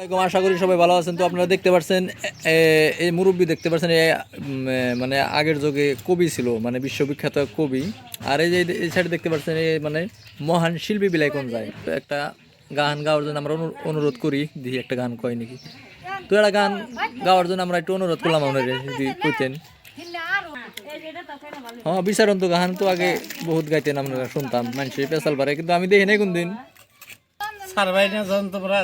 আসসালামাইকুম আশা করি সবাই ভালো আছেন। তো আপনারা দেখতে পাচ্ছেন এই মুরব্বী দেখতে পাচ্ছেন মানে আগের যুগে কবি ছিল মানে বিশ্ববিখ্যাত কবি। আর এই যে এই সাইডে দেখতে পাচ্ছেন এই মানে মহান শিল্পী বিলাই কোন যায়? তো একটা গান গাওয়ার জন্য আমরা অনু- অনুরোধ করি দেখি একটা গান কয় নাকি? তো একটা গান গাওয়ার জন্য আমরা একটু অনুরোধ করলাম কইতেন। হ্যাঁ বিচারণ তো গান তো আগে বহুত গাইতেন আমরা, শুনতাম মানুষের পেশাল পারে, কিন্তু আমি দেখি নাই কোনদিন। সারবাই না যখন তোমরা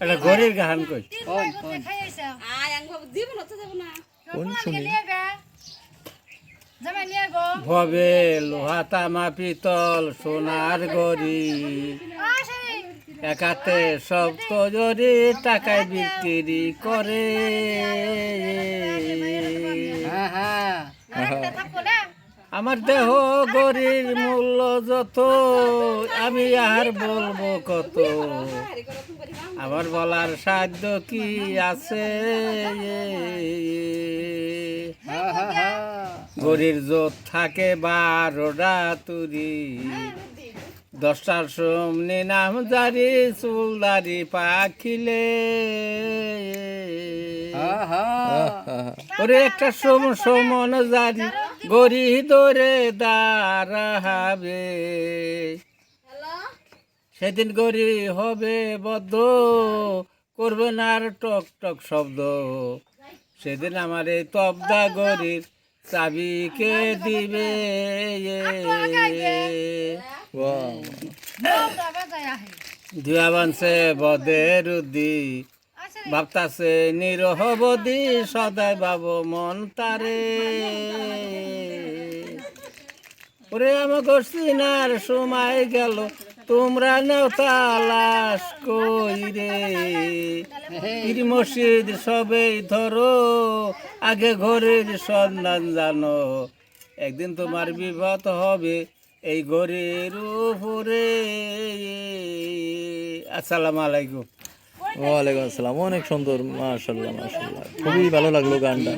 তে গরির কই গান কই কোন? শুনি ভবে লোহা তামা পিতল সোনার গরি একাতে সব জরি টাকায় বিক্রি করে। আমার দেহ গরির মূল্য যত, আমি আর বলব কত। আমার বলার সাধ্য কি আছে? গরির জোর থাকে বারোটা তুরি। দশটার সমনি নাম জারি চুলদারি পাখিলে। ওরে একটা সম সমন জারি গরি ধরে দাঁড়াবে। সেদিন গরি হবে বদ্ধ করবে না আর টক টক শব্দ। সেদিন আমার এই তবদা গরির চাবিকে দিবে. ধুয়া বানছে বদের উদ্দি ভাবতাছে নিরহ বদি, সদাই বাবু মন তারে। ওরে আমাকে সিনার সময় গেল, তোমরা নেও তালাশ কই রে। পীর মসজিদ সবেই ধরো, আগে ঘরের সন্ধান জানো। একদিন তোমার বিপদ হবে এই ঘরের উপরে। আসসালাম আলাইকুম। ওয়ালাইকুম আসসালাম। অনেক সুন্দর মাশাল্লাহ মাশাল্লাহ খুবই ভালো লাগল গানটা।